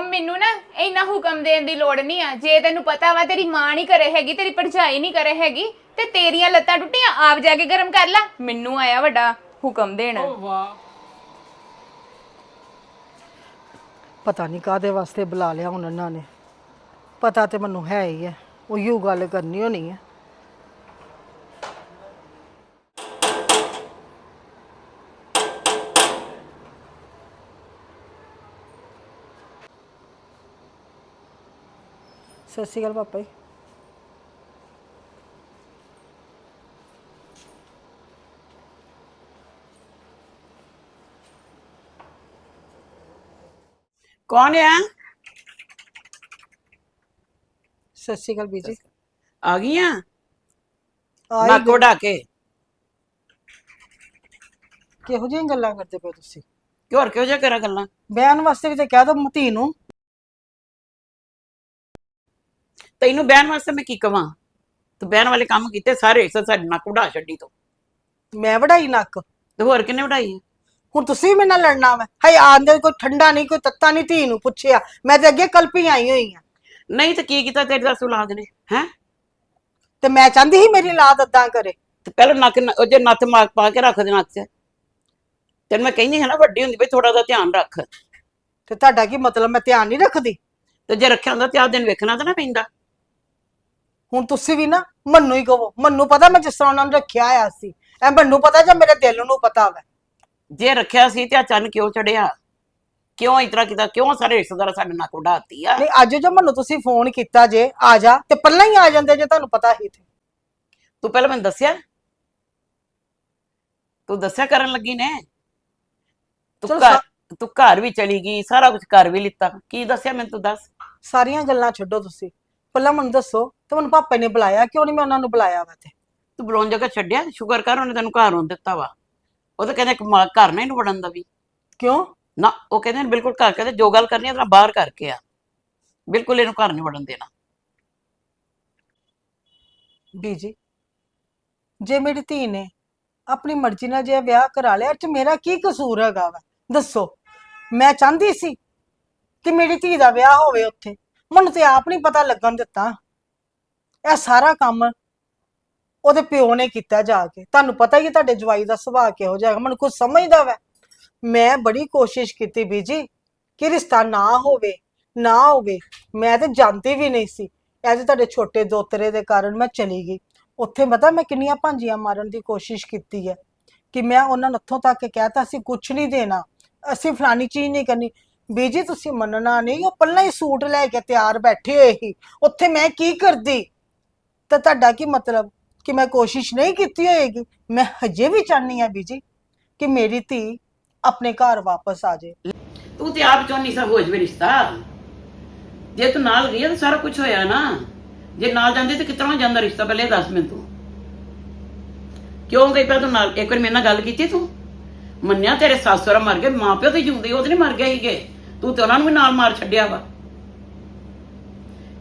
ਉਹ ਮੈਨੂੰ ਨਾ ਇੰਨਾ ਹੁਕਮ ਦੇਣ ਦੀ ਲੋੜ ਨਹੀਂ ਆ। ਜੇ ਤੈਨੂੰ ਪਤਾ ਵਾ ਤੇਰੀ ਮਾਂ ਨਹੀਂ ਕਰੇ ਹੈਗੀ ਤੇਰੀ ਭਰਜਾਈ ਨਹੀਂ ਕਰੇ ਹੈਗੀ ਤੇ ਤੇਰੀਆਂ ਲੱਤਾਂ ਟੁੱਟੀਆਂ ਆਪ ਜਾ ਕੇ ਗਰਮ ਕਰ ਲੈ। ਮੈਨੂੰ ਆਇਆ ਵੱਡਾ ਹੁਕਮ ਦੇਣ। ਵਾਹ। ਪਤਾ ਨਹੀਂ ਕਾਦੇ ਵਾਸਤੇ ਬੁਲਾ ਲਿਆ ਹੁਣ ਇਹਨਾਂ ਨੇ। ਪਤਾ ਤੇ ਮੈਨੂੰ ਹੈ ਹੀ ਹੈ ਉਹੀਓ ਗੱਲ ਕਰਨੀ ਹੋਣੀ ਹੈ ਸਤਿ ਸ਼੍ਰੀ ਅਕਾਲ ਪਾਪਾ ਜੀ ਕੌਣ ਆ ਸਤਿ ਸ਼੍ਰੀ ਅਕਾਲ ਬੀਜੀ ਆ ਗਈਆਂ ਆਈ ਨੱਕ ਵਢਾ ਕੇ ਕਿਹੋ ਜਿਹੀਆਂ ਗੱਲਾਂ ਕਰਦੇ ਪਏ ਤੁਸੀਂ ਕਿ ਹੋਰ ਕਿਹੋ ਜਿਹਾ ਕਰਾਂ ਗੱਲਾਂ ਬਿਆਨ ਵਾਸਤੇ ਵੀ ਤੇ ਕਹਿ ਦੋ ਧੀ ਨੂੰ ਤੈਨੂੰ ਬਹਿਣ ਵਾਸਤੇ ਮੈਂ ਕੀ ਕਵਾਂ? ਤੂੰ ਬਹਿਣ ਵਾਲੇ ਕੰਮ ਕੀਤੇ ਸਾਰੇ ਇਸ ਸਾਡੇ ਨੱਕ ਵਢਾ ਛੱਡੀ ਤੋਂ। ਮੈਂ ਵਢਾਈ ਨੱਕ? ਤੇ ਹੋਰ ਕਿੰਨੇ ਵਢਾਈ ਹੈ? ਹੁਣ ਤੁਸੀਂ ਮੇਰੇ ਨਾਲ ਲੜਨਾ ਵਾ। ਹਏ ਆਂਦੇ ਕੋਈ ਠੰਡਾ ਨਹੀਂ ਕੋਈ ਤੱਤਾ ਨਹੀਂ ਧੀ ਨੂੰ ਪੁੱਛਿਆ। ਮੈਂ ਤੇ ਅੱਗੇ ਕਲਪੀ ਆਈ ਹੋਈ ਆ। ਨਹੀਂ ਤੇ ਕੀ ਕੀਤਾ ਤੇਰੇ ਦਸ ਔਲਾਦ ਨੇ ਹੈ? ਤੇ ਮੈਂ ਚਾਹੁੰਦੀ ਸੀ ਮੇਰੀ ਲਾਦ ਅੱਦਾਂ ਕਰੇ। ਤੇ ਪਹਿਲਾਂ ਨੱਕ ਨ- ਉਹ ਜੇ ਨੱਥ ਮਾਰ ਪਾ ਕੇ ਰੱਖ ਦੇ ਨੱਕ 'ਚ ਤੈਨੂੰ ਮੈਂ ਕਹਿੰਦੀ ਹਾਂ ਨਾ ਵੱਡੀ ਹੁੰਦੀ ਬਈ ਥੋੜਾ ਦਾ ਧਿਆਨ ਰੱਖ। ਤੇ ਤੁਹਾਡਾ ਕੀ ਮਤਲਬ? ਮੈਂ ਧਿਆਨ ਨਹੀਂ ਰੱਖਦੀ? ਤੇ ਜੇ ਰੱਖਿਆ ਹੁੰਦਾ ਤੇ ਆਪ ਦਿਨ ਵੇਖਣਾ ਤਾਂ ਨਾ ਪੈਂਦਾ। ਹੁਣ ਤੁਸੀਂ ਵੀ ਨਾ ਮੰਨੂ ਹੀ ਕਹੋ। ਮੰਨੂ ਪਤਾ ਮੈਂ ਜਿਸ ਤਰ੍ਹਾਂ ਉਹਨਾਂ ਨੂੰ ਰੱਖਿਆ ਆ ਸੀ। ਐ ਮੰਨੂ ਪਤਾ ਜਾਂ ਮੇਰੇ ਦਿਲ ਨੂੰ ਪਤਾ ਵਾ? ਜੇ ਰੱਖਿਆ ਸੀ ਤੇ ਅਚਾਨਕ ਕਿਉਂ ਚੜਿਆ? ਕਿਉਂ ਇਤਰਾ ਕੀਤਾ? ਕਿਉਂ ਸਾਰੇ ਰਿਸ਼ਤੇਦਾਰ ਸਾਡੇ ਨੱਕ ਵਢਾਤੀ ਆ? ਨਹੀਂ ਅੱਜ ਜੋ ਮੰਨੂ ਤੁਸੀਂ ਫੋਨ ਕੀਤਾ ਜੇ ਆ ਜਾ ਤੇ ਪਹਿਲਾਂ ਹੀ ਆ ਜਾਂਦੇ ਜੇ ਤੁਹਾਨੂੰ ਪਤਾ ਹੀ ਤੇ। ਤੂੰ ਪਹਿਲਾਂ ਮੈਨੂੰ ਦੱਸਿਆ? ਤੂੰ ਦੱਸਿਆ ਕਰਨ ਲੱਗੀ ਨੇ? ਤੂੰ ਚਲੋ ਘਰ ਤੂੰ ਘਰ ਵੀ ਚਲੀ ਗਈ ਸਾਰਾ ਕੁਝ ਕਰ ਵੀ ਲਿੱਤਾ। ਕੀ ਦੱਸਿਆ ਮੈਨੂੰ ਤੂੰ ਦੱਸ? ਸਾਰੀਆਂ ਗੱਲਾਂ ਛੱਡੋ ਤੁਸੀਂ। ਪਹਿਲਾਂ ਮੈਨੂੰ ਦੱਸੋ ਤੇ ਮੈਨੂੰ ਪਾਪਾ ਨੇ ਬੁਲਾਇਆ ਕਿਉਂ ਨਹੀਂ ਮੈਂ ਉਹਨਾਂ ਨੂੰ ਬੁਲਾਇਆ ਵਾ ਤੇ ਤੂੰ ਬੁਲਾਉਣ ਜਗ੍ਹਾ ਛੱਡਿਆ? ਸ਼ੁਕਰ ਕਰ ਉਹਨੇ ਤੈਨੂੰ ਘਰ ਆਉਣ ਦਿੱਤਾ ਵਾ। ਉਹ ਤਾਂ ਕਹਿੰਦੇ ਕਮਾ ਘਰ ਨਹੀਂ ਨੂੰ ਵੜਨ ਦਾ ਵੀ ਕਿਉਂ? ਨਾ ਉਹ ਕਹਿੰਦੇ ਨੇ ਬਿਲਕੁਲ ਘਰ ਕਹਿੰਦੇ ਜੋ ਗੱਲ ਕਰਨੀ ਹੈ ਤਾਂ ਬਾਹਰ ਕਰਕੇ ਆ। ਬਿਲਕੁਲ ਇਹਨੂੰ ਘਰ ਨਹੀਂ ਵੜਨ ਦੇਣਾ। ਬੀਜੀ ਜੇ ਮੇਰੀ ਧੀ ਨੇ ਆਪਣੀ ਮਰਜ਼ੀ ਨਾਲ ਜੇ ਵਿਆਹ ਕਰਾ ਲਿਆ ਇਹ ਚ ਮੇਰਾ ਕੀ ਕਸੂਰ ਹੈਗਾ ਵਾ? ਦੱਸੋ ਮੈਂ ਚਾਹੁੰਦੀ ਸੀ ਕਿ ਮੇਰੀ ਧੀ ਦਾ ਵਿਆਹ ਹੋਵੇ ਉੱਥੇ। ਮੈਨੂੰ ਤੇ ਆਪ ਨਹੀਂ ਪਤਾ ਲੱਗਣ ਦਿੱਤਾ। ਇਹ ਸਾਰਾ ਕੰਮ ਉਹਦੇ ਪਿਓ ਨੇ ਕੀਤਾ ਜਾ ਕੇ। ਤੁਹਾਨੂੰ ਪਤਾ ਹੀ ਹੈ ਤੁਹਾਡੇ ਜਵਾਈ ਦਾ ਸੁਭਾਅ ਕਿਹੋ ਜਿਹਾ ਹੈਗਾ, ਮੈਨੂੰ ਕੁਝ ਸਮਝਦਾ ਵੈ। ਮੈਂ ਬੜੀ ਕੋਸ਼ਿਸ਼ ਕੀਤੀ ਬੀਜੀ ਕਿ ਰਿਸ਼ਤਾ ਨਾ ਹੋਵੇ ਨਾ ਹੋਵੇ। ਮੈਂ ਤੇ ਜਾਂਦੀ ਵੀ ਨਹੀਂ ਸੀ। ਐਜ ਤੁਹਾਡੇ ਛੋਟੇ ਦੋਤਰੇ ਦੇ ਕਾਰਨ ਮੈਂ ਚਲੀ ਗਈ। ਉੱਥੇ ਪਤਾ ਮੈਂ ਕਿੰਨੀਆਂ ਭਾਂਜੀਆਂ ਮਾਰਨ ਦੀ ਕੋਸ਼ਿਸ਼ ਕੀਤੀ ਹੈ ਕਿ ਮੈਂ ਉਹਨਾਂ ਨੂੰ ਉੱਥੋਂ ਤੱਕ ਕਹਿਤਾ ਸੀ ਕੁਝ ਨਹੀਂ ਦੇਣਾ। ਅਸੀਂ ਫਲਾਨੀ ਚੀਜ਼ ਨਹੀਂ ਕਰਨੀ। ਬੀਜੀ ਤੁਸੀਂ ਮੰਨਣਾ ਨਹੀਂ, ਉਹ ਪਹਿਲਾਂ ਹੀ ਸੂਟ ਲੈ ਕੇ ਤਿਆਰ ਬੈਠੇ ਹੋਏ ਸੀ। ਉੱਥੇ ਮੈਂ ਕੀ ਕਰਦੀ? ਤਾਂ ਤੁਹਾਡਾ ਕੀ ਮਤਲਬ? ਕਿ ਮੈਂ ਕੋਸ਼ਿਸ਼ ਨਹੀਂ ਕੀਤੀ ਹੋਏਗੀ? ਮੈਂ ਹਜੇ ਵੀ ਚਾਹਨੀ ਆ ਬੀਜੀ ਕਿ ਮੇਰੀ ਧੀ ਆਪਣੇ ਘਰ ਵਾਪਸ ਆ ਜਾਏ। ਤੂੰ ਤੇ ਆਪ ਚਾਹੁੰਦੀ ਸਾ ਹੋ ਜਵੇ ਰਿਸ਼ਤਾ। ਜੇ ਤੂੰ ਨਾਲ ਗਈ ਤਾਂ ਸਾਰਾ ਕੁਝ ਹੋਇਆ ਨਾ। ਜੇ ਨਾਲ ਜਾਂਦੀ ਤੇ ਕਿਤਨਾ ਜਾਂਦਾ ਰਿਸ਼ਤਾ ਪਹਿਲੇ ਦੱਸ ਮੈਨੂੰ ਤੂੰ। ਕਿਉਂ ਗਈ ਪਹਿਲਾਂ ਤੂੰ ਨਾਲ? ਇੱਕ ਵਾਰ ਮੇਰੇ ਨਾਲ ਗੱਲ ਕੀਤੀ ਤੂੰ? ਮੰਨਿਆ ਤੇਰੇ ਸੱਸ ਸਹੁਰਾ ਮਰ ਗਏ ਮਾਂ ਪਿਓ ਤੇ ਜਿਉਂਦੇ ਉਹ ਤੇ ਨਹੀਂ ਮਰ ਗਏ ਹੀਗੇ ਤੂੰ ਤੇ ਉਹਨਾਂ ਨੂੰ ਵੀ ਨਾਲ ਮਾਰ ਛੱਡਿਆ ਵਾ।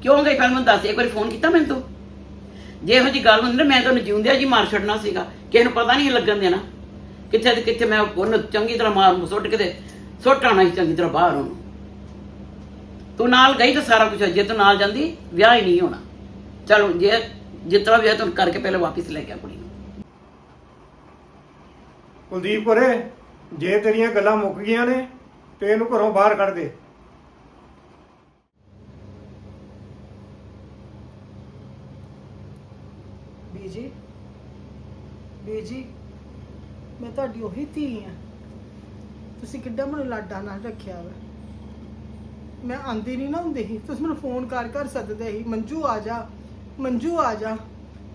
ਕਿਉਂ ਗਈ ਪਹਿਲਾਂ ਮੈਨੂੰ ਦੱਸ? ਇੱਕ ਵਾਰੀ ਫੋਨ ਕੀਤਾ ਮੈਨੂੰ ਤੂੰ? ਜੇ ਇਹੋ ਜੀ ਗੱਲ ਹੁੰਦੀ ਨਾ, ਮੈਂ ਤੈਨੂੰ ਜਿਉਂਦਿਆਂ ਜੀ ਮਾਰ ਛੱਡਣਾ ਸੀਗਾ। ਕਿਸੇ ਨੂੰ ਪਤਾ ਨਹੀਂ ਲੱਗਣ ਦੇਣਾ। ਕਿੱਥੇ ਤੇ ਕਿੱਥੇ ਮੈਂ ਉਹਨੂੰ ਚੰਗੀ ਤਰ੍ਹਾਂ ਮਾਰ ਸੁੱਟ ਕੇ ਤੇ ਸੁੱਟ ਆਉਣਾ ਚੰਗੀ ਤਰ੍ਹਾਂ ਬਾਹਰ ਉਹਨੂੰ। ਤੂੰ ਨਾਲ ਗਈ ਤਾਂ ਸਾਰਾ ਕੁਝ ਜੇ ਤੂੰ ਨਾਲ ਜਾਂਦੀ, ਵਿਆਹ ਹੀ ਨਹੀਂ ਹੋਣਾ। ਚਲੋ, ਜੇ ਜਿਤਨਾ ਵਿਆਹ ਤੂੰ ਕਰਕੇ ਪਹਿਲੇ ਵਾਪਸ ਲੈ ਗਿਆ ਕੁੜੀ ਨੂੰ। ਕੁਲਦੀਪ ਕੋਰੇ ਜੇ ਤੇਰੀਆਂ ਗੱਲਾਂ ਮੁੱਕ ਗਈਆਂ ਨੇ, ਤੇ ਇਹਨੂੰ ਘਰੋਂ ਬਾਹਰ ਕੱਢ ਦੇ ਬੀਜੀ ਜੀ, ਮੈਂ ਤੁਹਾਡੀ ਉਹੀ ਧੀ ਆ ਤੁਸੀਂ ਕਿੱਡਾ ਮੈਨੂੰ ਲਾਡਾ ਨਾਲ ਰੱਖਿਆ ਵਾ। ਮੈਂ ਆਂਦੀ ਨਹੀਂ ਨਾ ਹੁੰਦੀ ਸੀ। ਤੁਸੀਂ ਮੈਨੂੰ ਫੋਨ ਕਰ ਕਰ ਸੱਦਦੇ ਸੀ, ਮੰਜੂ ਆ ਜਾ, ਮੰਜੂ ਆ ਜਾ।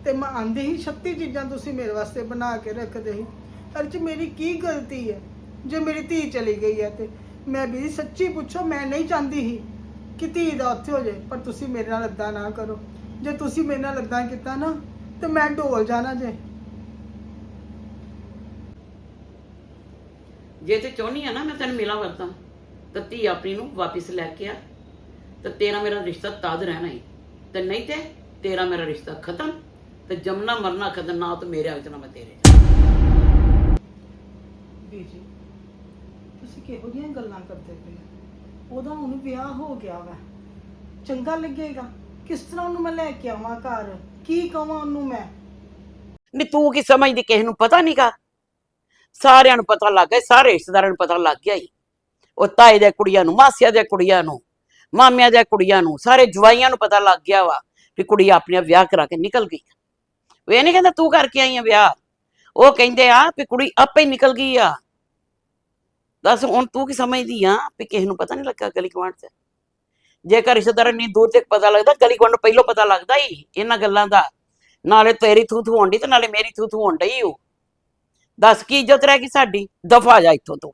ਤੇ ਮੈਂ ਆਂਦੀ ਸੀ 36 ਚੀਜ਼ਾਂ ਤੁਸੀਂ ਮੇਰੇ ਵਾਸਤੇ ਬਣਾ ਕੇ ਰੱਖਦੇ ਸੀ। ਅਰ ਚ ਮੇਰੀ ਕੀ ਗਲਤੀ ਹੈ? ਜੇ ਮੇਰੀ ਧੀ ਚਲੀ ਗਈ ਹੈ ਤੇ ਮੈਂ ਵੀ ਸੱਚੀ ਪੁੱਛੋ, ਮੈਂ ਨਹੀਂ ਚਾਹੁੰਦੀ ਸੀ ਕਿ ਧੀ ਦਾ ਉੱਥੇ ਹੋ ਜਾਏ, ਪਰ ਤੁਸੀਂ ਮੇਰੇ ਨਾਲ ਏਦਾਂ ਨਾ ਕਰੋ। ਜੇ ਤੁਸੀਂ ਮੇਰੇ ਨਾਲ ਏਦਾਂ ਕੀਤਾ ਨਾ, ਤੇ ਮੈਂ ਢੋਲ ਜਾਣਾ ਜੇ। ਜੇ ਤੇ ਚਾਹੁੰਦੀ ਆ ਨਾ ਮੈਂ ਤੈਨੂੰ ਮਿਲਾਂ ਵਰਤਾਂ ਤਾਂ ਧੀ ਆਪਣੀ ਨੂੰ ਵਾਪਸ ਲੈ ਕੇ ਆ। ਤੇ ਤੇਰਾ ਮੇਰਾ ਰਿਸ਼ਤਾ ਤਦ ਰਹਿਣਾ ਹੀ ਤੇ ਨਹੀਂ ਤੇ ਤੇਰਾ ਮੇਰਾ ਰਿਸ਼ਤਾ ਖਤਮ ਤੇ ਜਮਨਾ ਮਰਨਾ ਖਤਮ ਨਾ ਤੇ ਮੇਰੇ ਵਿੱਚ ਨਾ ਮੈਂ ਤੇਰੇ। ਬੀਜੀ ਤੁਸੀਂ ਕਿਹੋ ਜਿਹੀਆਂ ਗੱਲਾਂ ਕਰਦੇ ਪਏ ਹੋ? ਉਹਦਾ ਹੁਣ ਵਿਆਹ ਹੋ ਗਿਆ ਵਾ। ਚੰਗਾ ਲੱਗੇਗਾ। ਕਿਸ ਤਰ੍ਹਾਂ ਉਹਨੂੰ ਮੈਂ ਲੈ ਕੇ ਆਵਾਂ ਘਰ? ਕੀ ਕਵਾਂ ਉਹਨੂੰ ਮੈਂ? ਨਹੀਂ ਤੂੰ ਕੀ ਸਮਝਦੀ ਕਿਸੇ ਨੂੰ ਪਤਾ ਨਹੀਂਗਾ ਸਾਰਿਆਂ ਨੂੰ ਪਤਾ ਲੱਗ ਗਿਆ ਸਾਰੇ ਰਿਸ਼ਤੇਦਾਰਾਂ ਨੂੰ ਪਤਾ ਲੱਗ ਗਿਆ ਹੀ ਉਹ ਤਾਏ ਦੇ ਕੁੜੀਆਂ ਨੂੰ, ਮਾਸੀਆਂ ਦੇ ਕੁੜੀਆਂ ਨੂੰ, ਮਾਮਿਆਂ ਦੇ ਕੁੜੀਆਂ ਨੂੰ, ਸਾਰੇ ਜਵਾਈਆਂ ਨੂੰ ਪਤਾ ਲੱਗ ਗਿਆ ਵਾ ਵੀ ਕੁੜੀ ਆਪਣੇ ਵਿਆਹ ਕਰਾ ਕੇ ਨਿਕਲ ਗਈ ਉਹ ਇਹ ਨਹੀਂ ਕਹਿੰਦਾ ਤੂੰ ਕਰਕੇ ਆਈ ਆ ਵਿਆਹ। ਉਹ ਕਹਿੰਦੇ ਆ ਵੀ ਕੁੜੀ ਆਪੇ ਹੀ ਨਿਕਲ ਗਈ ਆ। ਦੱਸ ਹੁਣ ਤੂੰ ਕੀ ਸਮਝਦੀ ਆ ਵੀ ਕਿਸੇ ਨੂੰ ਪਤਾ ਨਹੀਂ ਲੱਗਾ ਗਲੀ ਗੁਆਂਢ ਚ? ਜੇਕਰ ਰਿਸ਼ਤੇਦਾਰਾਂ ਨੂੰ ਦੂਰ ਤੱਕ ਪਤਾ ਲੱਗਦਾ, ਗਲੀ ਗੁਆਂਢ ਨੂੰ ਪਹਿਲਾਂ ਪਤਾ ਲੱਗਦਾ ਹੀ ਇਹਨਾਂ ਗੱਲਾਂ ਦਾ। ਨਾਲੇ ਤੇਰੀ ਥੂ ਥੂ ਹੋਣ ਡਈ ਤੇ ਨਾਲੇ ਮੇਰੀ ਥੂ ਥੂ ਹੋਣ ਡਈ ਓ। ਦੱਸ ਕੀ ਇੱਜ਼ਤ ਰਹਿ ਗਈ ਸਾਡੀ? ਦਫਾ ਜਾ ਇੱਥੋਂ ਤੂੰ।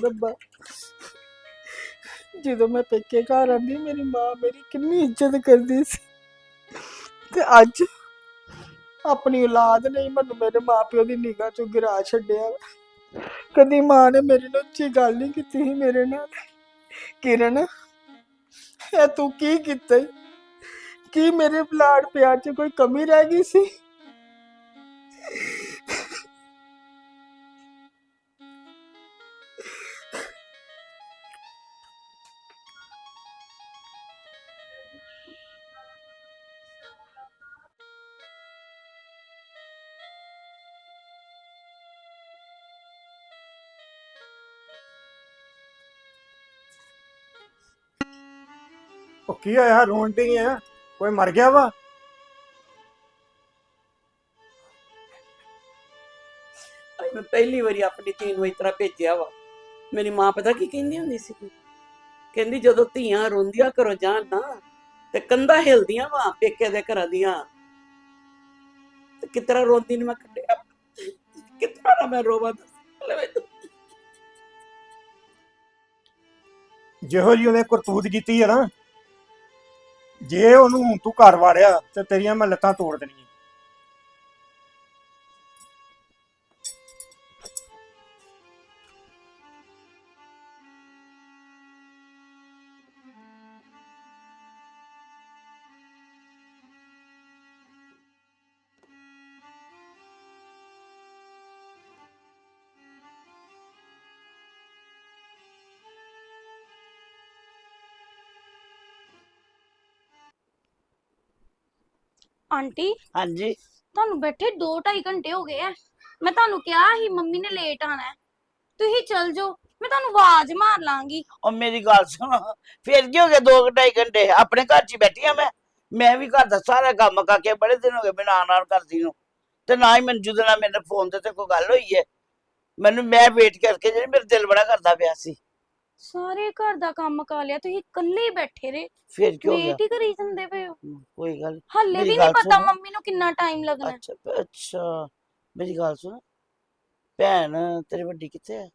ਰੱਬਾ। ਜਦੋਂ ਮੈਂ ਪੇਕੇ ਘਰ ਆਂਦੀ, ਮੇਰੀ ਮਾਂ ਮੇਰੀ ਕਿੰਨੀ ਇੱਜ਼ਤ ਕਰਦੀ ਸੀ। ਤੇ ਅੱਜ ਆਪਣੀ ਔਲਾਦ ਨੇ ਹੀ ਮੈਨੂੰ ਮੇਰੇ ਮਾਪਿਓ ਦੀ ਨਿਗਾਹ ਚੋਂ ਗਿਰਾ ਛੱਡਿਆ। ਵਾ। ਕਦੀ ਮਾਂ ਨੇ ਮੇਰੇ ਨਾਲ ਉੱਚੀ ਗੱਲ ਨਹੀਂ ਕੀਤੀ ਸੀ ਮੇਰੇ ਨਾਲ। ਕਿਰਨ, ਇਹ ਤੂੰ ਕੀ ਕੀਤਾ ਕੀ ਮੇਰੇ ਲਾਡ ਪਿਆਰ 'ਚ ਕੋਈ ਕਮੀ ਰਹਿ ਗਈ ਸੀ? ਉਹ ਕੀ ਹੋਇਆ? ਰੋਣ ਡਈ ਆ? ਕੋਈ ਮਰ ਗਿਆ ਵਾ? ਅੱਜ ਮੈਂ ਪਹਿਲੀ ਵਾਰੀ ਆਪਣੀ ਧੀ ਨੂੰ ਇਸ ਤਰ੍ਹਾਂ ਭੇਜਿਆ ਵਾ। ਮੇਰੀ ਮਾਂ ਪਤਾ ਕੀ ਕਹਿੰਦੀ ਹੁੰਦੀ ਸੀ? ਕਹਿੰਦੀ ਜਦੋਂ ਧੀਆਂ ਰੋਂਦੀਆਂ ਘਰੋਂ ਜਾਣ ਨਾ ਤੇ ਕੰਧਾਂ ਹਿਲਦੀਆਂ ਵਾ ਪੇਕੇ ਦੇ ਘਰਾਂ ਦੀਆਂ। ਤੇ ਕਿਤਰਾ ਰੋਂਦੀ ਨੇ ਮੈਂ ਕੱਢਿਆ? ਕਿਤਰਾ ਨਾ ਮੈਂ ਰੋਵਾਂ? ਦੱਸ। ਜਿਹੋ ਜੀ ਉਹਨੇ ਕਰਤੂਤ ਕੀਤੀ ਆ ਨਾ ਜੇ ਉਹਨੂੰ ਹੁਣ ਤੂੰ ਘਰ ਵਾੜਿਆ ਤੇ ਤੇਰੀਆਂ ਮੈਂ ਲੱਤਾਂ ਤੋੜ ਦੇਣੀਆਂ। ਆਂਟੀ ਹਾਂਜੀ। ਤੁਹਾਨੂੰ ਬੈਠੇ 2.5 ਘੰਟੇ ਹੋ ਗਏ ਆ ਮੈਂ ਤੁਹਾਨੂੰ ਕਿਹਾ ਸੀ ਮੰਮੀ ਨੇ ਲੇਟ ਆਣਾ ਹੈ ਤੁਸੀਂ ਚੱਲ ਜਾਓ ਮੈਂ ਤੁਹਾਨੂੰ ਆਵਾਜ਼ ਮਾਰ ਲਾਂਗੀ। ਉਹ ਮੇਰੀ ਗੱਲ ਸੁਣ ਫਿਰ ਕੀ ਹੋ ਗਿਆ 2 ਘੰਟੇ? ਆਪਣੇ ਘਰ 'ਚ ਹੀ ਬੈਠੀ ਆ ਮੈਂ। ਮੈਂ ਵੀ ਘਰ ਦਾ ਸਾਰਾ ਕੰਮ ਕਰਕੇ ਬੜੇ ਦਿਨ ਹੋ ਗਏ ਮੈਂ ਨਾਲ ਕਰਦੀ ਨੂੰ। ਤੇ ਨਾ ਹੀ ਮੈਨੂੰ ਜਦੋਂ ਨਾਲ ਮੇਰੇ ਫੋਨ ਤੇ ਤੇ ਕੋਈ ਗੱਲ ਹੋਈ ਹੈ ਮੈਨੂੰ ਮੈਂ ਵੇਟ ਕਰਕੇ ਜਿਹੜੀ ਮੇਰੇ ਦਿਲ ਬੜਾ ਕਰਦਾ ਪਿਆ ਸੀ। ਸਾਰੇ ਘਰ ਦਾ ਕੰਮ ਕਰ ਲਿਆ ਤੁਸੀਂ ਇਕੱਲੇ ਹੀ ਬੈਠੇ ਰਹੇ। ਫਿਰ ਕੀ ਹੋ ਗਿਆ? ਵੇਟ ਹੀ ਕਰੀ ਜਾਂਦੇ ਪਏ ਹੋ। ਹਮ, ਕੋਈ ਗੱਲ ਹੱਲੇ ਮੇਰੀ ਵੀ ਗੱਲ ਨਹੀਂ ਪਤਾ ਸੁਣੋ। ਮੰਮੀ ਨੂੰ ਕਿੰਨਾ ਟਾਈਮ ਲੱਗਣਾ। ਅੱਛਾ ਪ- ਅੱਛਾ ਮੇਰੀ ਗੱਲ ਸੁਣ। ਭੈਣ ਤੇਰੀ ਵੱਡੀ ਕਿੱਥੇ ਹੈ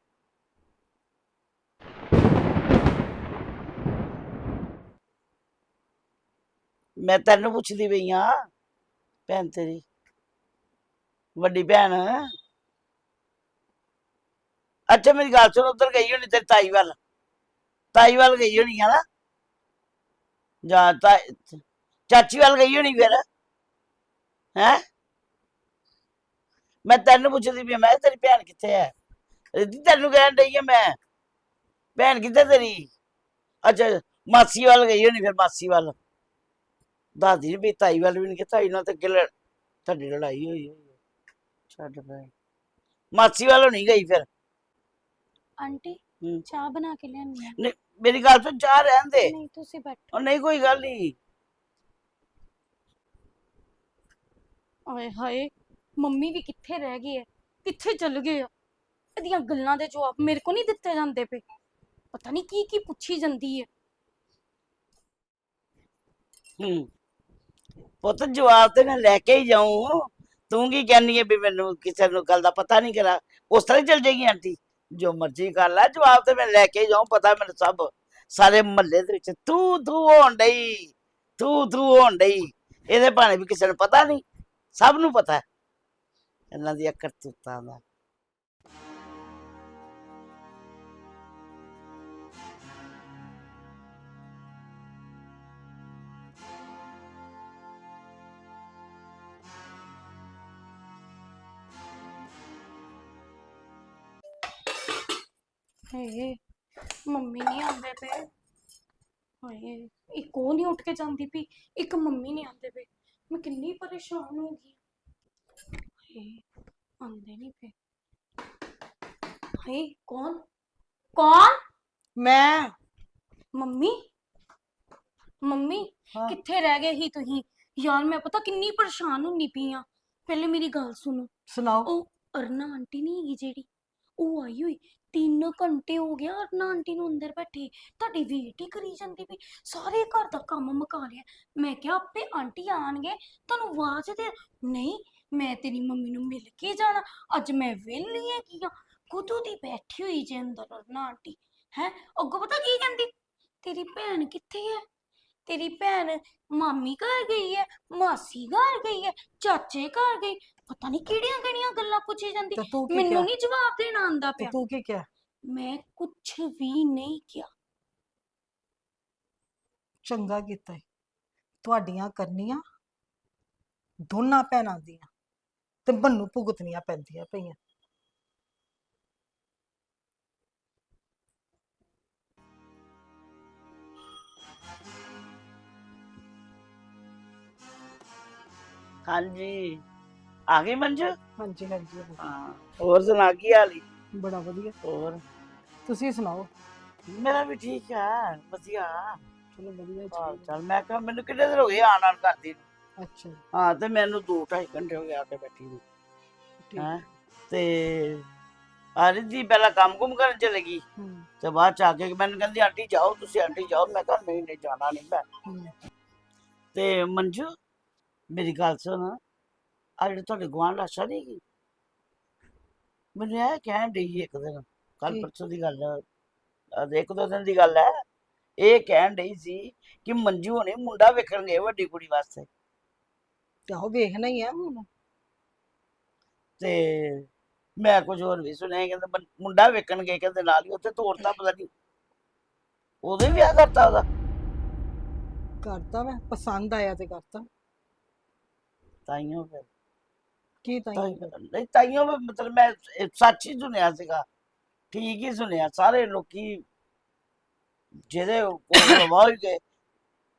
ਮੈਂ ਤੈਨੂੰ ਪੁੱਛਦੀ ਪਈ ਆ ਭੈਣ ਤੇਰੀ। ਵੱਡੀ ਭੈਣ। ਅੱਛਾ ਮੇਰੀ ਗੱਲ ਸੁਣ ਉਧਰ ਗਈ ਹੋਣੀ ਤੇਰੀ ਤਾਈ ਵੱਲ। ਤਾਈ ਵੱਲ ਗਈ ਹੋਣੀ ਆ ਨਾ। ਜਾਂ ਤਾ ਚਾਚੀ ਵੱਲ ਗਈ ਹੋਣੀ ਫਿਰ। ਹੈ? ਮੈਂ ਤੈਨੂੰ ਪੁੱਛਦੀ ਆ, ਮੈਂ ਕਿਹਾ ਤੇਰੀ ਭੈਣ ਕਿੱਥੇ ਹੈ ਰਿੱਧੀ ਤੈਨੂੰ ਕਹਿਣ ਡਈ ਆ ਮੈਂ। ਭੈਣ ਕਿੱਥੇ ਤੇਰੀ? ਅੱਛਾ ਮਾਸੀ ਵੱਲ ਗਈ ਹੋਣੀ ਫਿਰ ਮਾਸੀ ਵੱਲ। ਦਾਦੀ ਨੇ ਵੀ ਤਾਈ ਵੱਲ ਵੀ ਨਹੀਂ ਕਿ ਤਾਈ ਨਾਲ ਤਾਂ ਅੱਗੇ ਲੜ- ਤੁਹਾਡੀ ਲੜਾਈ ਹੋਈ ਹੋਈ ਹੈ ਛੱਡ ਪੈ ਮਾਸੀ ਵੱਲ ਨਹੀਂ ਗਈ ਫਿਰ। ਆਂਟੀ। ਚਾਹ ਬਣਾ ਕੇ ਲਿਆਨੀ ਆ। ਨਹੀਂ ਮੇਰੀ ਗੱਲ ਤੋਂ ਚਾਹ ਰਹਿਣ ਦੇ। ਨਹੀਂ ਤੁਸੀਂ ਬੈਠੋ। ਉਹ ਨਹੀਂ ਕੋਈ ਗੱਲ ਨਹੀਂ। ਓਏ ਹਾਏ ਮੰਮੀ ਵੀ ਕਿੱਥੇ ਰਹਿ ਗਈ ਹੈ ਕਿੱਥੇ ਚਲ ਗਏ ਆ? ਇਹਦੀਆਂ ਗੱਲਾਂ ਦੇ ਜਵਾਬ ਮੇਰੇ ਕੋ ਨਹੀਂ ਦਿੱਤੇ ਜਾਂਦੇ ਪਏ। ਪਤਾ ਨਹੀਂ ਕੀ ਕੀ ਪੁੱਛੀ ਜਾਂਦੀ ਹੈ ਹੂੰ। ਪੁੱਤ ਜਵਾਬ ਤੇ ਮੈਂ ਲੈ ਕੇ ਹੀ ਜਾਊਂ। ਤੂੰ ਕੀ ਕਹਿੰਨੀ ਹੈ ਵੀ ਮੈਨੂੰ ਕਿਸੇ ਨੂੰ ਗੱਲ ਦਾ ਪਤਾ ਨਹੀਂ ਕਰਾ? ਉਸ ਤਰ੍ਹਾਂ ਹੀ ਚਲ ਜਾਏਗੀ ਆਂਟੀ। ਜੋ ਮਰਜ਼ੀ ਕਰ ਲੈ, ਜਵਾਬ ਤੇ ਮੈਂ ਲੈ ਕੇ ਹੀ ਪਤਾ ਮੈਨੂੰ ਸਭ। ਸਾਰੇ ਮਹੱਲੇ ਦੇ ਵਿੱਚ ਤੂੰ ਤੂੰ ਹੋਣ ਡਈ ਤੂੰ ਤੂੰ ਹੋਣ ਡਈ। ਇਹਦੇ ਭਾਣੇ ਵੀ ਕਿਸੇ ਨੂੰ ਪਤਾ ਨਹੀਂ, ਸਭ ਨੂੰ ਪਤਾ ਹੈ। ਇਹਨਾਂ ਦੀਆਂ ਕਰਤੂਤਾਂ ਦਾ। ਨਹੀਂ ਉੱਠ ਕੇ ਜਾਂਦੀ ਪਈ ਇੱਕ ਮੰਮੀ ਨਹੀਂ ਆਉਂਦੇ ਪਏ। ਮੈਂ ਕਿੰਨੀ ਪਰੇਸ਼ਾਨ ਹੋ ਗਈ। ਆਉਂਦੇ ਨਹੀਂ ਪਏ। ਹੇ ਕੌਣ? ਕੌਣ? ਮੈਂ। ਮੰਮੀ? ਮੰਮੀ ਹਾਂ। ਕਿੱਥੇ ਰਹਿ ਗਏ ਸੀ ਤੁਸੀਂ? ਯਾਰ ਮੈਂ ਪਤਾ ਕਿੰਨੀ ਪਰੇਸ਼ਾਨ ਹੁੰਨੀ ਪਈ ਆ। ਪਹਿਲੇ ਮੇਰੀ ਗੱਲ ਸੁਣੋ। ਸੁਣਾਓ। ਉਹ ਅਰਨਾ ਆਂਟੀ ਨਹੀਂ ਹੈਗੀ ਜਿਹੜੀ? ਉਹ ਆਈ ਹੋਈ। ਤਿੰਨ ਘੰਟੇ ਹੋ ਗਿਆ ਅਰਨਾ ਆਂਟੀ ਨੂੰ ਅੰਦਰ ਬੈਠੀ। ਤੁਹਾਡੀ ਵੇਟ ਹੀ ਕਰੀ ਜਾਂਦੀ ਵੀ ਸਾਰੇ ਘਰ ਦਾ ਕੰਮ ਮੁਕਾ ਲਿਆ। ਮੈਂ ਕਿਹਾ, ਆਪੇ ਆਂਟੀ ਆਣਗੇ। ਤੁਹਾਨੂੰ ਆਵਾਜ਼ ਦੇ ਨਹੀਂ, ਮੈਂ ਤੇਰੀ ਮੰਮੀ ਨੂੰ ਮਿਲ ਕੇ ਜਾਣਾ। ਅੱਜ ਮੈਂ ਵਿਹਲੀ ਹੈਗੀ ਆ। ਕਦੋਂ ਦੀ ਬੈਠੀ ਹੋਈ ਜੇ ਅੰਦਰ ਅਰਨਾ ਆਂਟੀ ਹੈ? ਅੱਗੋਂ ਪਤਾ ਕੀ ਕਹਿੰਦੀ? ਤੇਰੀ ਭੈਣ ਕਿੱਥੇ ਹੈ? ਤੇਰੀ ਭੈਣ ਮਾਮੀ ਘਰ ਗਈ ਹੈ ਮਾਸੀ ਘਰ ਗਈ ਹੈ ਚਾਚੇ ਘਰ ਗਈ ਪਤਾ ਨਹੀਂ ਕਿਹੜੀਆਂ ਕਿਹੜੀਆਂ ਗੱਲਾਂ ਪੁੱਛੀ ਜਾਂਦੀ। ਤੇ ਤੂੰ ਕੀ ਮੈਨੂੰ ਕਿਹਾ? ਨਹੀਂ ਜਵਾਬ ਦੇਣਾ ਆਂਦਾ ਤੇ ਪਿਆ। ਤੂੰ ਕੀ ਕਿਹਾ? ਮੈਂ ਕੁਝ ਵੀ ਨਹੀਂ ਕਿਹਾ। ਚੰਗਾ ਕੀਤਾ ਈ। ਤੁਹਾਡੀਆਂ ਕਰਨੀਆਂ ਦੋਨਾਂ ਭੈਣਾਂ ਦੀਆਂ ਤੇ ਬੰਨੂ ਭੁਗਤਣੀਆਂ ਪੈਂਦੀਆਂ ਪਈਆਂ। ਹਾਂਜੀ। ਆ ਗਈ ਮੰਜੂ? ਹਾਂਜੀ ਹਾਂਜੀ। ਹਾਂ। ਹੋਰ ਸੁਣਾ ਕੀ ਹਾਲ ਈ? ਬੜਾ ਵਧੀਆ। ਹੋਰ? ਤੁਸੀਂ ਸੁਣਾਓ? ਮੇਰਾ ਵੀ ਠੀਕ ਹੈ ਵਧੀਆ। ਚਲੋ ਵਧੀਆ ਹਾਲ ਚਾਹੀਦਾ ਚਾਲ ਮੈਂ ਕਿਹਾ ਮੈਨੂੰ ਕਿੰਨੇ ਦਿਨ ਹੋ ਗਏ ਆਣ ਆਣ ਕਰਦੀ ਨੂੰ। ਅੱਛਾ ਹਾਂ ਤੇ ਮੈਨੂੰ ਦੋ ਢਾਈ ਘੰਟੇ ਹੋ ਗਏ ਆ ਕੇ ਬੈਠੀ ਨੂੰ। ਠੀਕ। ਹੈਂ? ਤੇ ਆਰੀ ਦੀ ਪਹਿਲਾਂ ਕੰਮ ਕੁਮ ਕਰਨ ਚਲੇ ਗਈ। ਤੇ ਬਾਅਦ ਚ ਆ ਕੇ ਮੈਨੂੰ ਕਹਿੰਦੀ ਆਂਟੀ ਜਾਓ ਤੁਸੀਂ ਆਂਟੀ ਜਾਓ। ਮੈਂ ਕਿਹਾ ਨਹੀਂ ਨਹੀਂ ਜਾਣਾ ਨਹੀਂ ਮੈਂ। ਤੇ ਮੰਜੂ? ਮੇਰੀ ਗੱਲ ਸੁਣ। ਆ ਜਿਹੜੇ ਤੁਹਾਡੇ ਗੁਆਂਢ ਲਾਸ਼ਾ ਨਹੀਂ ਗਈ ਮੈਨੂੰ ਇਹ ਕਹਿਣ ਡਈ ਇੱਕ ਦਿਨ ਕੱਲ ਕੀ? ਪਰਸੋਂ ਦੀ ਗੱਲ ਹੈ ਅਹ ਇੱਕ ਦੋ ਦਿਨ ਦੀ ਗੱਲ ਹੈ। ਇਹ ਕਹਿਣ ਡਈ ਸੀ ਕਿ ਮੰਜੂ ਹੁਣੇ ਮੁੰਡਾ ਵੇਖਣ ਗਏ ਵੱਡੀ ਕੁੜੀ ਵਾਸਤੇ। ਤੇ ਆਹੋ ਵੇਖਣਾ ਹੀ ਆ ਹੁਣ। ਤੇ ਮੈਂ ਕੁਝ ਹੋਰ ਵੀ ਸੁਣਿਆ ਕਹਿੰਦੇ ਮੁੰਡਾ ਵੇਖਣ ਗਏ ਕਹਿੰਦੇ ਨਾਲ ਹੀ ਉੱਥੇ ਤੋੜਤਾ ਪਤਾ ਨਹੀਂ ਉਹਦੇ ਵਿਆਹ ਕਰਤਾ ਉਹਦਾ। ਕਰਤਾ ਮੈਂ ਪਸੰਦ ਆਇਆ ਤੇ ਕਰਤਾ। ਤਾਈਓ ਫਿਰ। ਕੀ ਤਾਈਓ- ਨਹੀਂ ਤਾਈਓ ਮਤਲਬ ਮੈਂ ਸੱਚ ਹੀ ਸੁਣਿਆ ਸੀਗਾ ਠੀਕ ਹੀ ਸੁਣਿਆ। ਸਾਰੇ ਲੋਕੀ ਜਿਹਦੇ ਕੋਲ ਵਾਹ ਗਏ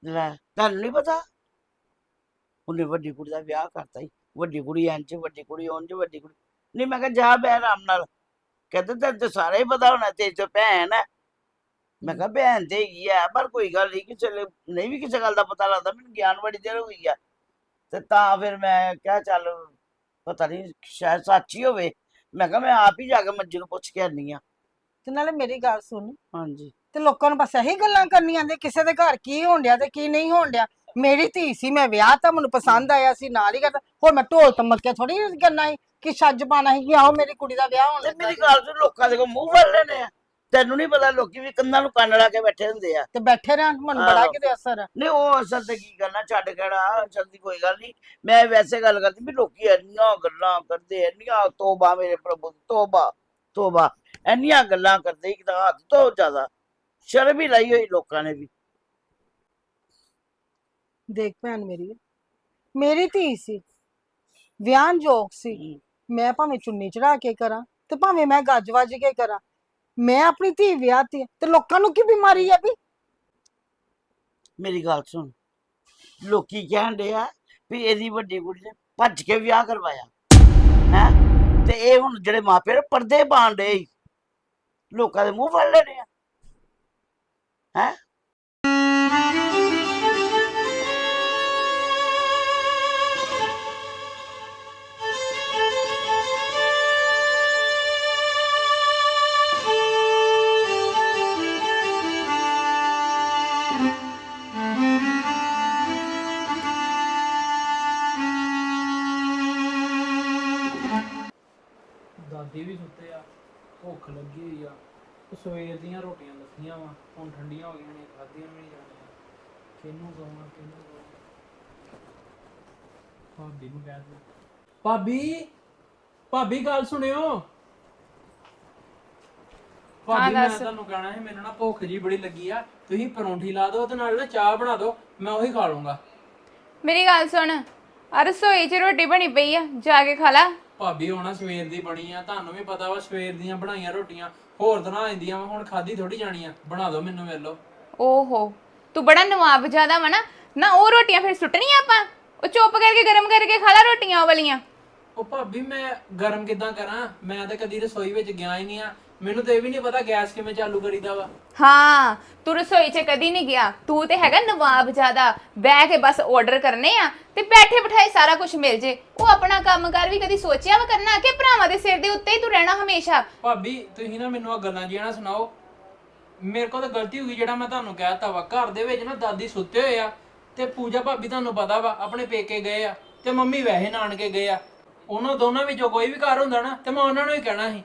ਲੈ ਤੁਹਾਨੂੰ ਨਹੀਂ ਪਤਾ? ਉਹਨੇ ਵੱਡੀ ਕੁੜੀ ਦਾ ਵਿਆਹ ਕਰਤਾ ਹੀ ਵੱਡੀ ਕੁੜੀ ਇੰਜ ਵੱਡੀ ਕੁੜੀ ਉਂਝ ਵੱਡੀ ਕੁੜੀ ਨਹੀਂ ਮੈਂ ਕਿਹਾ ਜਾ ਬੈ ਆਰਾਮ ਨਾਲ। ਕਹਿੰਦੇ ਤੈਨੂੰ ਤਾਂ ਸਾਰਾ ਹੀ ਪਤਾ ਹੋਣਾ ਤੇਰੀ ਤਾਂ ਭੈਣ ਹੈ ਮੈਂ ਕਿਹਾ ਭੈਣ ਤੇ ਹੈਗੀ ਆ ਪਰ ਕੋਈ ਗੱਲ ਨਹੀਂ ਕਿਸੇ ਵੇਲੇ ਨਹੀਂ ਵੀ ਕਿਸੇ ਗੱਲ ਦਾ ਪਤਾ ਲੱਗਦਾ ਮੈਨੂੰ ਗਿਆਨ ਬੜੀ ਦੇਰ ਹੋ ਗਈ ਆ। ਤੇ ਤਾਂ ਫਿਰ ਮੈਂ ਕਿਹਾ ਚੱਲ ਪਤਾ ਨਹੀਂ ਸ਼ਾਇਦ ਸੱਚ ਹੋਵੇ। ਮੈਂ ਕਿਹਾ ਮੈਂ ਆਪ ਹੀ ਜਾ ਕੇ ਮੰਜੂ ਨੂੰ ਪੁੱਛ ਕੇ ਆਨੀ ਆ। ਤੇ ਨਾਲੇ ਮੇਰੀ ਗੱਲ ਸੁਣ। ਹਾਂਜੀ। ਤੇ ਲੋਕਾਂ ਨੂੰ ਬਸ ਇਹੀ ਗੱਲਾਂ ਕਰਨੀਆਂ ਨੇ ਕਿਸੇ ਦੇ ਘਰ ਕੀ ਹੋਣ ਡਿਆ ਤੇ ਕੀ ਨਹੀਂ ਹੋਣ ਡਿਆ। ਮੇਰੀ ਧੀ ਸੀ ਮੈਂ ਵਿਆਹ ਤਾਂ ਮੈਨੂੰ ਪਸੰਦ ਆਇਆ ਸੀ ਨਾਲ ਹੀ ਕਰਦਾ ਹੋਰ ਮੈਂ ਢੋਲ ਤਮਕੇ ਥੋੜੀ ਕਰਨਾ ਸੀ ਕਿ ਛੱਜ ਪਾਣਾ ਸੀ ਕਿ ਆਓ ਮੇਰੀ ਕੁੜੀ ਦਾ ਵਿਆਹ ਹੋਣ ਤੇ ਲੱਗਾ ਮੇਰੀ। ਗੱਲ ਸੁਣ ਲੋਕਾਂ ਦੇ ਕੋ ਮੂੰਹ ਫੜ ਲੈਣੇ ਆ। ਤੈਨੂੰ ਨਹੀਂ ਪਤਾ ਲੋਕੀ ਵੀ ਕੰਨਾਂ ਨੂੰ ਕੰਨ ਲਾ ਕੇ ਬੈਠੇ ਹੁੰਦੇ ਆ। ਤੇ ਬੈਠੇ ਰਹਿਣ ਮੈਨੂੰ ਬੜਾ ਆਹੋ। ਕਿਤੇ ਅਸਰ ਆ। ਨਹੀਂ ਉਹ ਅਸਲ ਤੇ ਕੀ ਕਰਨਾ ਛੱਡ ਕਹਿਣਾ ਅਸਲ ਦੀ ਕੋਈ ਗੱਲ ਨਹੀਂ ਮੈਂ ਵੈਸੇ ਗੱਲ ਕਰਦੀ ਵੀ ਲੋਕੀ ਇੰਨੀਆਂ ਗੱਲਾਂ ਕਰਦੇ ਇੰਨੀਆਂ ਤੋਬਾ ਮੇਰੇ ਪ੍ਰਭੂ ਤੋਬਾ ਤੋਬਾ। ਇੰਨੀਆਂ ਗੱਲਾਂ ਕਰਦੇ ਕਿ ਤਾਂ ਹੱਦ ਤੋਂ ਜ਼ਿਆਦਾ ਸ਼ਰਮ ਹੀ ਲਈ ਹੋਈ ਲੋਕਾਂ ਨੇ ਵੀ। ਦੇਖ ਭੈਣ ਮੇਰੀ ਮੇਰੀ ਧੀ ਸੀ ਵਿਆਹ ਜੋਗ ਸੀ ਮੈਂ ਭਾਵੇਂ ਚੁੰਨੀ ਚੜਾ ਕੇ ਕਰਾਂ ਤੇ ਭਾਵੇਂ ਮੈਂ ਗੱਜ ਵੱਜ ਕੇ ਕਰਾਂ ਮੈਂ ਆਪਣੀ ਧੀ ਵਿਆਹਤੀ ਹੈ, ਤੇ ਲੋਕਾਂ ਨੂੰ ਕੀ ਬਿਮਾਰੀ ਹੈ ਵੀ? ਮੇਰੀ ਗੱਲ ਸੁਣ ਲੋਕੀ ਕਹਿਣ ਡਏ ਆ ਵੀ ਇਹਦੀ ਵੱਡੀ ਕੁੜੀ ਨੇ ਭੱਜ ਕੇ ਵਿਆਹ ਕਰਵਾਇਆ। ਹੈ? ਤੇ ਇਹ ਹੁਣ ਜਿਹੜੇ ਮਾਪੇ ਨੇ ਪਰਦੇ ਪਾਣ ਡਏ ਲੋਕਾਂ ਦੇ ਮੂੰਹ ਫੜ ਲੈਣੇ ਆ। ਹੈ? ਭਾਬੀ ਭਾਬੀ ਗੱਲ ਸੁਣਿਓ। ਭਾਬੀ ਮੈਂ। ਤੁਹਾਨੂੰ ਕਹਿਣਾ ਸੀ ਮੈਨੂੰ ਨਾ ਭੁੱਖ ਜੀ ਬੜੀ ਲੱਗੀ ਆ। ਤੁਸੀਂ ਪਰੌਂਠੀ ਲਾ ਦਿਓ ਤੇ ਨਾਲ ਨਾ ਚਾਹ ਬਣਾ ਦਿਓ ਮੈਂ ਉਹੀ ਖਾ ਲੂੰਗਾ। ਮੇਰੀ ਗੱਲ ਸੁਣ। ਆ ਰਸੋਈ 'ਚ ਰੋਟੀ ਬਣੀ ਪਈ ਆ ਜਾ ਕੇ ਖਾ ਲਾ। ਭਾਬੀ ਹੋਣਾ ਸਵੇਰ ਦੀ ਬਣੀ ਆ ਤੁਹਾਨੂੰ ਵੀ ਪਤਾ ਵਾ ਸਵੇਰ ਦੀਆਂ ਬਣਾਈਆਂ ਰੋਟੀਆਂ ਹੋਰ ਤਰ੍ਹਾਂ ਆ ਜਾਂਦੀਆਂ ਵਾ ਹੁਣ ਖਾਦੀ ਥੋੜੀ ਜਾਣੀ ਆ। ਬਣਾ ਦਿਓ ਮੈਨੂੰ ਵੇਲੋ ਓਹੋ ਤੂੰ ਬੜਾ ਨਵਾਬ ਜ਼ਿਆਦਾ ਵਾ ਨਾ। ਨਾ ਉਹ ਰੋਟੀਆਂ ਫਿਰ ਸੁੱਟਣੀਆਂ ਆਪਾਂ? ਉਹ ਚੁੱਪ ਕਰਕੇ ਗਰਮ ਕਰਕੇ ਖਾ ਲਾ ਰੋਟੀਆਂ ਉਹ ਵਾਲੀਆਂ। ਉਹ ਭਾਬੀ ਮੈਂ ਗਰਮ ਕਿਦਾਂ ਕਰਾਂ? ਮੈਂ ਤਾਂ ਕਦੀ ਰਸੋਈ ਵਿੱਚ ਗਿਆ ਹੀ ਨਹੀਂ ਆ। ਮੈਨੂੰ ਤਾਂ ਇਹ ਵੀ ਨਹੀਂ ਪਤਾ ਗੈਸ ਕਿਵੇਂ ਚਾਲੂ ਕਰੀਦਾ ਵਾ। ਹਾਂ ਤੂੰ ਰਸੋਈ 'ਚ ਕਦੀ ਨਹੀਂ ਗਿਆ। ਤੂੰ ਤੇ ਹੈਗਾ ਨਵਾਬ ਜ਼ਿਆਦਾ। ਬਹਿ ਕੇ ਬਸ ਆਰਡਰ ਕਰਨੇ ਆ ਤੇ ਬੈਠੇ ਬਿਠਾਏ ਸਾਰਾ ਕੁਝ ਮਿਲ ਜੇ। ਉਹ ਆਪਣਾ ਕੰਮ ਕਰ ਵੀ ਕਦੀ ਸੋਚਿਆ ਵਾ ਕਰਨਾ ਕਿ ਭਰਾਵਾਂ ਦੇ ਸਿਰ ਦੇ ਉੱਤੇ ਹੀ ਤੂੰ ਰਹਿਣਾ ਹਮੇਸ਼ਾ? ਭਾਬੀ ਤੁਸੀਂ ਨਾ ਮੈਨੂੰ ਆ ਗੱਲਾਂ ਜੀਆਂ ਨਾ ਸੁਣਾਓ। ਮੇਰੇ ਕੋਲ ਤਾਂ ਗਲਤੀ ਹੋ ਗਈ ਜਿਹੜਾ ਮੈਂ ਤੁਹਾਨੂੰ ਕਹਿਤਾ ਵਾ। ਘਰ ਦੇ ਵਿੱਚ ਨਾ ਦਾਦੀ ਸੁੱਤੇ ਹੋਏ ਆ ਤੇ ਪੂਜਾ ਭਾਬੀ ਤੁਹਾਨੂੰ ਪਤਾ ਵਾ ਆਪਣੇ ਪੇਕੇ ਗਏ ਆ ਤੇ ਮੰਮੀ ਵੈਸੇ ਨਾਨਕੇ ਗਏ ਆ। ਉਹਨਾਂ ਦੋਨਾਂ ਵਿੱਚੋਂ ਕੋਈ ਵੀ ਘਰ ਹੁੰਦਾ ਨਾ ਤੇ ਮੈਂ ਉਹਨਾਂ ਨੂੰ ਹੀ ਕਹਿਣਾ ਸੀ।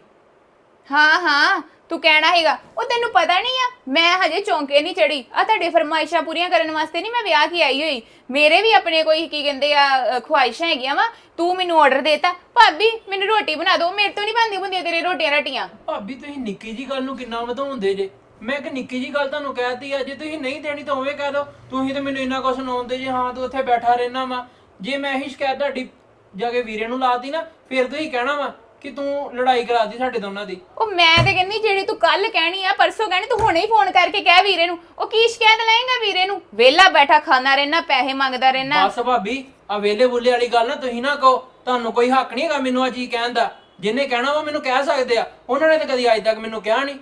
ਹਾਂ ਹਾਂ ਤੂੰ ਕਹਿਣਾ ਹੈਗਾ ਉਹ ਤੈਨੂੰ ਪਤਾ ਨਹੀਂ ਆ ਮੈਂ ਹਜੇ ਚੌਂਕੇ ਨਹੀਂ ਚੜੀ ਆ ਤੁਹਾਡੇ ਫਰਮਾਇਸ਼ਾਂ ਪੂਰੀਆਂ ਕਰਨ ਵਾਸਤੇ ਨਹੀਂ ਮੈਂ ਵਿਆਹ ਕੀ ਆਈ ਹੋਈ। ਮੇਰੇ ਵੀ ਆਪਣੇ ਕੋਈ ਕੀ ਕਹਿੰਦੇ ਆ ਅ, ਖੁਆਇਸ਼ਾਂ ਹੈਗੀਆਂ ਵਾ। ਤੂੰ ਮੈਨੂੰ ਆਰਡਰ ਦੇਤਾ। ਭਾਬੀ ਮੈਨੂੰ ਰੋਟੀ ਬਣਾ ਦਿਓ। ਮੇਰੇ ਤੋਂ ਨਹੀਂ ਬਣਦੀ ਹੁੰਦੀਆਂ ਤੇਰੇ ਰੋਟੀਆਂ ਰਾਟੀਆਂ। ਭਾਬੀ ਤੁਸੀਂ ਨਿੱਕੀ ਜੀ ਗੱਲ ਨੂੰ ਕਿੰਨਾ ਵਧਾਉਂਦੇ ਜੇ। ਮੈਂ ਇੱਕ ਨਿੱਕੀ ਜੀ ਗੱਲ ਤੁਹਾਨੂੰ ਕਹਿਤੀ ਆ ਜੇ ਤੁਸੀਂ ਨਹੀਂ ਦੇਣੀ ਤਾਂ ਉਵੇਂ ਕਹਿ ਦਿਓ। ਤੁਸੀਂ ਤੇ ਮੈਨੂੰ ਇੰਨਾ ਕੁਝ ਸੁਣਾਉਂਦੇ ਜੇ ਹਾਂ ਤੂੰ ਉੱਥੇ ਬੈਠਾ ਰਹਿਣਾ ਵਾ। ਜੇ ਮੈਂ ਇਹੀ ਸ਼ਿਕਾਇਤ ਤੁਹਾਡੀ ਜਾ ਕੇ ਵੀਰੇ ਨੂੰ ਲਾਤੀ ਨਾ ਫਿਰ ਤੁਸੀਂ ਕਹਿਣਾ ਵਾ ਕਿ ਤੂੰ ਲੜਾਈ ਕਰਾਤੀ ਸਾਡੇ ਦੋਨਾਂ ਦੀ। ਉਹ ਮੈਂ ਤੇ ਕਹਿੰਦੀ ਜਿਹੜੀ ਤੂੰ ਕੱਲ ਕਹਿਣੀ ਆ ਪਰਸੋਂ ਕਹਿਣੀ ਤੂੰ ਹੁਣੇ ਹੀ ਫੋਨ ਕਰਕੇ ਕਹਿ ਵੀਰੇ ਨੂੰ। ਉਹ ਕੀ ਸ਼ਿਕਾਇਤ ਲਾਏਗਾ ਵੀਰੇ ਨੂੰ? ਵਿਹਲਾ ਬੈਠਾ ਖਾਣਾ ਰਹਿਣਾ ਪੈਸੇ ਮੰਗਦਾ ਰਹਿਣਾ ਬਸ ਭਾਬੀ ਆ ਵੇਲੇ ਬੁੱਲੇ ਵਾਲੀ ਗੱਲ ਨਾ ਤੁਸੀਂ ਨਾ ਕਹੋ। ਤੁਹਾਨੂੰ ਕੋਈ ਹੱਕ ਨਹੀਂ ਹੈਗਾ ਮੈਨੂੰ ਆ ਚੀਜ਼ ਕਹਿਣ ਦਾ। ਜਿੰਨੇ ਕਹਿਣਾ ਵਾ ਮੈਨੂੰ ਕਹਿ ਸਕਦੇ ਆ। ਉਹਨਾਂ ਨੇ ਤਾਂ ਕਦੀ ਅੱਜ ਤੱਕ ਮੈਨੂੰ ਕਿਹਾ ਨਹੀਂ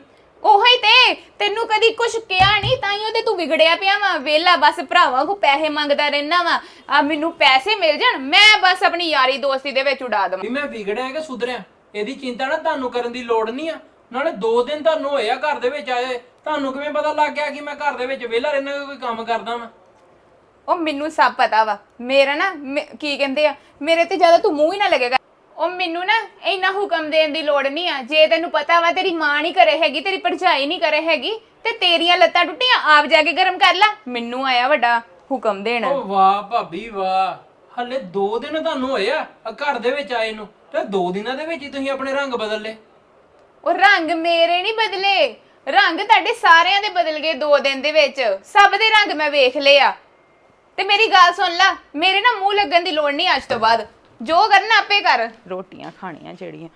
ਉਹੀ ਤੇ ਤੈਨੂੰ ਕਦੀ ਕੁਛ ਕਿਹਾ ਨਹੀਂ ਤਾਂ ਹੀ ਉਹਦੇ ਤੂੰ ਵਿਗੜਿਆ ਪਿਆ ਵਾ। ਵੇਲਾ ਬਸ ਭਰਾਵਾਂ ਕੋ ਪੈਸੇ ਮੰਗਦਾ ਰਹਿਣਾ ਵਾ। ਆ ਮੈਨੂੰ ਪੈਸੇ ਮਿਲ ਜਾਣ ਮੈਂ ਬਸ ਆਪਣੀ ਯਾਰੀ ਦੋਸਤੀ ਦੇ ਵਿੱਚ ਉਡਾ ਦਵਾਂ। ਵੀ ਮੈਂ ਵਿਗੜਿਆ ਕਿ ਸੁਧਰਿਆ? ਇਹਦੀ ਚਿੰਤਾ ਨਾ ਤੁਹਾਨੂੰ ਕਰਨ ਦੀ ਲੋੜ ਨਹੀਂ ਆ। ਨਾਲੇ 2 ਦਿਨ ਤੁਹਾਨੂੰ ਹੋਏ ਆ ਘਰ ਦੇ ਵਿੱਚ ਆਏ ਤੁਹਾਨੂੰ ਕਿਵੇਂ ਪਤਾ ਲੱਗ ਗਿਆ ਕਿ ਮੈਂ ਘਰ ਦੇ ਵਿੱਚ ਵਿਹਲਾ ਰਹਿਣਾ ਕੋਈ ਕੰਮ ਕਰਦਾ ਵਾਂ? ਉਹ ਮੈਨੂੰ ਸਭ ਪਤਾ ਵਾ। ਮੇਰਾ ਨਾ ਮੇ- ਕੀ ਕਹਿੰਦੇ ਆ? ਮੇਰੇ ਤੇ ਜ਼ਿਆਦਾ ਤੂੰ ਮੂੰਹ ਹੀ ਨਾ ਲੱਗੇਗਾ। ਉਹ ਮੈਨੂੰ ਨਾ ਇੰਨਾ ਹੁਕਮ ਦੇਣ ਦੀ ਲੋੜ ਨਹੀਂ ਆ। ਜੇ ਤੈਨੂੰ ਪਤਾ ਵਾ ਤੇਰੀ ਮਾਂ ਨਹੀਂ ਕਰੇ ਹੈਗੀ ਤੇਰੀ ਭਰਜਾਈ ਨਹੀਂ ਕਰੇ ਹੈਗੀ ਤੇ ਤੇਰੀਆਂ ਲੱਤਾਂ ਟੁੱਟੀਆਂ ਆਪ ਜਾ ਕੇ ਗਰਮ ਕਰ ਲੈ। ਮੈਨੂੰ ਆਇਆ ਵੱਡਾ ਹੁਕਮ ਦੇਣ। ਓ ਵਾਹ ਭਾਬੀ ਵਾਹ ਹਲੇ 2 ਦਿਨ ਤੁਹਾਨੂੰ ਹੋਏ ਆ ਆ ਘਰ ਦੇ ਵਿੱਚ ਆਏ ਨੂੰ ਤੇ 2 ਦਿਨਾਂ ਦੇ ਵਿੱਚ ਹੀ ਤੁਸੀਂ ਆਪਣੇ ਰੰਗ ਬਦਲ। ਲਏ ਉਹ ਰੰਗ ਮੇਰੇ ਨਹੀਂ ਬਦਲੇ ਰੰਗ ਤੁਹਾਡੇ ਸਾਰਿਆਂ ਦੇ ਬਦਲ ਗਏ ਦੋ ਦਿਨ ਦੇ ਵਿੱਚ। ਸਭ ਦੇ ਰੰਗ ਮੈਂ ਵੇਖ ਲਏ ਆ। ਤੇ ਮੇਰੀ ਗੱਲ ਸੁਣ ਲੈ ਮੇਰੇ ਨਾ ਮੂੰਹ ਲੱਗਣ ਦੀ ਲੋੜ ਨਹੀਂ ਅੱਜ ਤੋਂ ਬਾਅਦ। ਜੋ ਕਰਨਾ ਆਪੇ ਕਰ। ਰੋਟੀਆਂ ਖਾਣੀਆਂ ਜਿਹੜੀਆਂ।